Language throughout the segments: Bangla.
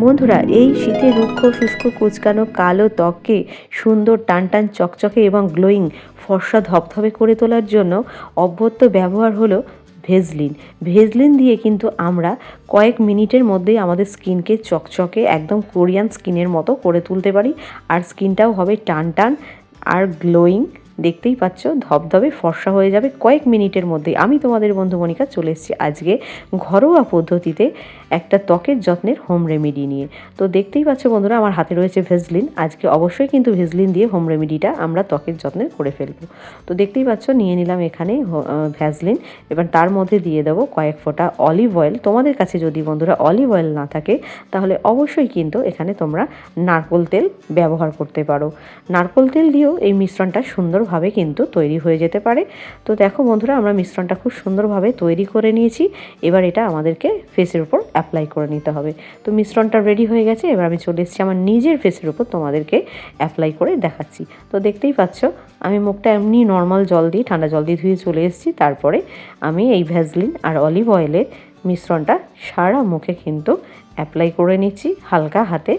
বন্ধুরা, এই শীতে রুক্ষ, শুষ্ক, কুচকানো, কালো ত্বককে সুন্দর টান টান চকচকে এবং গ্লোয়িং, ফর্সা ধবধবে করে তোলার জন্য অভ্যর্থ ব্যবহার হলো ভেজলিন। ভেজলিন দিয়ে কিন্তু আমরা কয়েক মিনিটের মধ্যেই আমাদের স্কিনকে চকচকে, একদম কোরিয়ান স্কিনের মতো করে তুলতে পারি। আর স্কিনটাও হবে টান টান আর গ্লোয়িং। দেখতেই পাচ্ছ, ধবধবে ফর্সা হয়ে যাবে কয়েক মিনিটের মধ্যেই। আমি তোমাদের বন্ধু মনিকা চলে এসেছি আজকে ঘরোয়া পদ্ধতিতে একটা ত্বকের যত্নের হোম রেমেডি নিয়ে। তো দেখতেই পাচ্ছ বন্ধুরা, আমার হাতে রয়েছে ভেজলিন আজকে অবশ্যই কিন্তু ভেজলিন দিয়ে হোম রেমেডিটা আমরা ত্বকের যত্নের করে ফেলব। তো দেখতেই পাচ্ছ, নিয়ে নিলাম এখানে ভ্যাজলিন এবার তার মধ্যে দিয়ে দেবো কয়েক ফোঁটা অলিভ অয়েল তোমাদের কাছে যদি বন্ধুরা অলিভ অয়েল না থাকে, তাহলে অবশ্যই কিন্তু এখানে তোমরা নারকোল তেল ব্যবহার করতে পারো। নারকোল তেল দিয়েও এই মিশ্রণটা সুন্দরভাবে কিন্তু তৈরি হয়ে যেতে পারে। তো দেখো বন্ধুরা, আমরা মিশ্রণটা খুব সুন্দরভাবে তৈরি করে নিয়েছি। এবার এটা আমাদেরকে ফেসের উপর অ্যাপ্লাই করে নিতে হবে। তো মিশ্রণটা রেডি হয়ে গেছে। এবার আমি চলে এসেছি আমার নিজের ফেসের উপর তোমাদেরকে অ্যাপ্লাই করে দেখাচ্ছি। তো দেখতেই পাচ্ছ, আমি মুখটা এমনি নর্মাল জল দিয়ে, ঠান্ডা জল দিয়ে ধুয়ে চলে এসেছি। তারপরে আমি এই ভ্যাজলিন আর অলিভ অয়েলের মিশ্রণটা সারা মুখে কিন্তু অ্যাপ্লাই করে নিচ্ছি হালকা হাতে।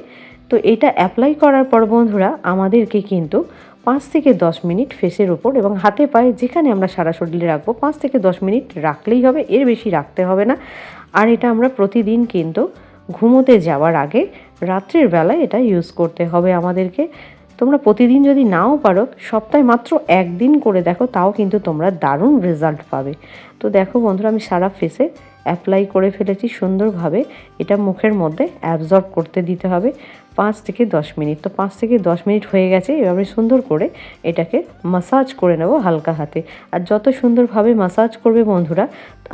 তো এটা অ্যাপ্লাই করার পর বন্ধুরা, আমাদেরকে কিন্তু পাঁচ থেকে দশ মিনিট ফেসের ওপর এবং হাতে পায়ে যেখানে আমরা সারা শরীরে রাখব, পাঁচ থেকে দশ মিনিট রাখলেই হবে, এর বেশি রাখতে হবে না। আর এটা আমরা প্রতিদিন কিন্তু ঘুমোতে যাওয়ার আগে রাত্রের বেলায় এটা ইউজ করতে হবে আমাদেরকে। তোমরা প্রতিদিন যদি নাও পারো, সপ্তাহে মাত্র একদিন করে দেখো, তাও কিন্তু তোমরা দারুণ রেজাল্ট পাবে। তো দেখো বন্ধুরা, আমি সারা ফেসে অ্যাপ্লাই করে ফেলেছি সুন্দরভাবে। এটা মুখের মধ্যে অ্যাবজর্ব করতে দিতে হবে পাঁচ থেকে দশ মিনিট। তো পাঁচ থেকে দশ মিনিট হয়ে গেছে এভাবে সুন্দর করে এটাকে মাসাজ করে নেব হালকা হাতে। আর যত সুন্দরভাবে মাসাজ করবে বন্ধুরা,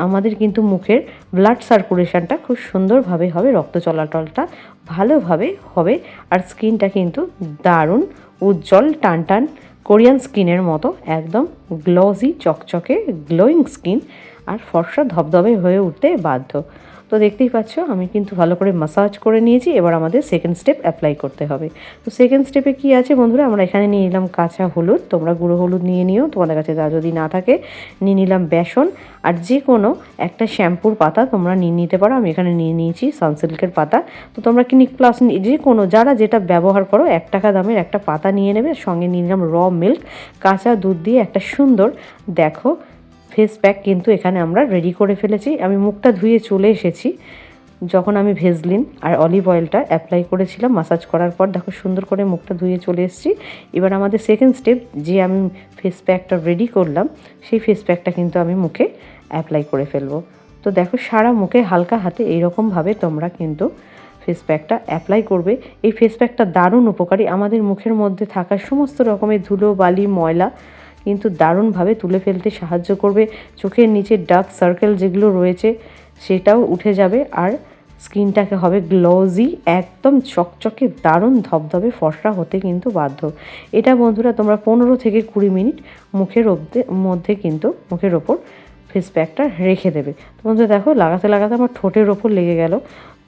আমাদের কিন্তু মুখের ব্লাড সার্কুলেশনটা খুব সুন্দরভাবে হবে, রক্ত চলাচলটা ভালোভাবে হবে, আর স্কিনটা কিন্তু দারুণ উজ্জ্বল টান টান কোরিয়ান স্কিনের মতো একদম গ্লোজি চকচকে গ্লোয়িং স্কিন আর ফর্সা ধবধবে হয়ে উঠতে বাধ্য। তো দেখতেই পাচ্ছ, আমি কিন্তু ভালো করে মাসাজ করে নিয়েছি, এবার আমাদের সেকেন্ড স্টেপ অ্যাপ্লাই করতে হবে। তো সেকেন্ড স্টেপে কি আছে বন্ধুরা, আমরা এখানে নিয়ে নিলাম কাঁচা হলুদ, তোমরা গুঁড়ো হলুদ নিয়ে নিও, তোমাদের কাছে তা যদি না থাকে, নিয়ে নিলাম বেসন, আর যে কোনো একটা শ্যাম্পুর পাতা তোমরা নিয়ে নিতে পারো, আমি এখানে নিয়ে নিয়েছি সানসিল্কের পাতা। তো তোমরা ক্লিনিক প্লাস যে কোনো যারা যেটা ব্যবহার করো, এক টাকা দামের একটা পাতা নিয়ে নেবে, সঙ্গে নিয়ে নিলাম র মিল্ক কাঁচা দুধ দিয়ে একটা সুন্দর, দেখো ফেস প্যাক কিন্তু এখানে আমরা রেডি করে ফেলেছি। আমি মুখটা ধুয়ে চলে এসেছি। যখন আমি ভেজলিন আর অলিভ অয়েলটা অ্যাপ্লাই করেছিলাম মাসাজ করার পর, দেখো সুন্দর করে মুখটা ধুয়ে চলে এসেছি। এবার আমাদের সেকেন্ড স্টেপ যে আমি ফেস প্যাকটা রেডি করলাম, সেই ফেস প্যাকটা কিন্তু আমি মুখে অ্যাপ্লাই করে ফেলব। তো দেখো সারা মুখে হালকা হাতে এইরকমভাবে তোমরা কিন্তু ফেস প্যাকটা অ্যাপ্লাই করবে। এই ফেস প্যাকটা দারুণ উপকারী। আমাদের মুখের মধ্যে থাকা সমস্ত রকমের ধুলো, বালি, ময়লা কিন্তু দারুণভাবে তুলে ফেলতে সাহায্য করবে। চোখের নিচে ডার্ক সার্কেল যেগুলো রয়েছে, সেটাও উঠে যাবে আর স্কিনটাকে হবে গ্লোজি একদম চকচকে, দারুণ ধবধবে ফর্সা হতে কিন্তু বাধ্য। এটা বন্ধুরা তোমরা পনেরো থেকে কুড়ি মিনিট মুখের মধ্যে কিন্তু মুখের ওপর ফেস প্যাকটা রেখে দেবে। তো বন্ধুরা দেখো, লাগাতে লাগাতে আমার ঠোঁটের ওপর লেগে গেল।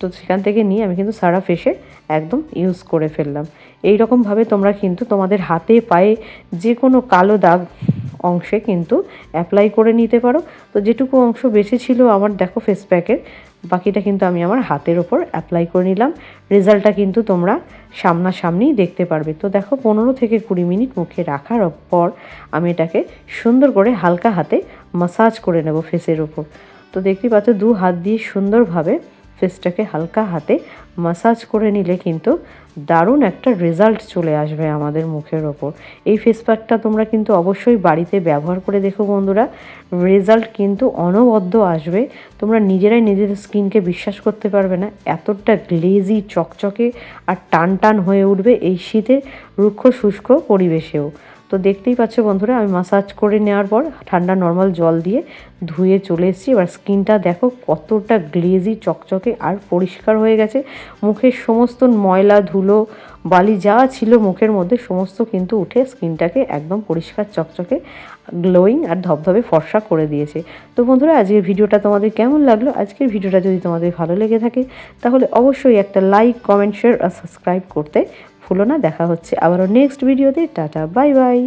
তো সেখান থেকে নিয়ে আমি কিন্তু সারা ফেসে একদম ইউজ করে ফেললাম। এই রকমভাবে তোমরা কিন্তু তোমাদের হাতে পায়ে যে কোনো কালো দাগ অংশে কিন্তু অ্যাপ্লাই করে নিতে পারো। তো যেটুকু অংশ বেশি ছিল আমার দেখো ফেস প্যাকের বাকিটা কিন্তু আমি আমার হাতের ওপর অ্যাপ্লাই করে নিলাম। রেজাল্টটা কিন্তু তোমরা সামনাসামনিই দেখতে পারবে। তো দেখো পনেরো থেকে কুড়ি মিনিট মুখে রাখার পর আমি এটাকে সুন্দর করে হালকা হাতে মাসাজ করে নেব ফেসের ওপর। তো দেখতেই পাচ্ছ দু হাত দিয়ে সুন্দরভাবে ফেসটাকে হালকা হাতে মাসাজ করে নিলে কিন্তু দারুণ একটা রেজাল্ট চলে আসবে আমাদের মুখের ওপর। এই ফেস প্যাকটা তোমরা কিন্তু অবশ্যই বাড়িতে ব্যবহার করে দেখো বন্ধুরা। রেজাল্ট কিন্তু অনবদ্য আসবে। তোমরা নিজেরাই নিজেদের স্কিনকে বিশ্বাস করতে পারবে না। এতটা গ্লেজি চকচকে আর টান টান হয়ে উঠবে এই শীতের রুক্ষ শুষ্ক পরিবেশেও। তো দেখতেই পাচ্ছ বন্ধুরা, আমি মাসাজ করে নেওয়ার পর ঠান্ডা নর্মাল জল দিয়ে ধুয়ে চলে এসেছি। এবার স্কিনটা দেখো কতটা গ্লেজি চকচকে আর পরিষ্কার হয়ে গেছে। মুখের সমস্ত ময়লা, ধুলো, বালি যা ছিল মুখের মধ্যে, সমস্ত কিন্তু উঠে স্কিনটাকে একদম পরিষ্কার, চকচকে গ্লোয়িং আর ধবধবে ফর্সা করে দিয়েছে। তো বন্ধুরা, আজকের ভিডিওটা তোমাদের কেমন লাগল? আজকের ভিডিওটা যদি তোমাদের ভালো লেগে থাকে, তাহলে অবশ্যই একটা লাইক কমেন্ট শেয়ার আর সাবস্ক্রাইব করতে ভুলো না দেখা হচ্ছে আবারও নেক্সট ভিডিওতে টাটা বাই বাই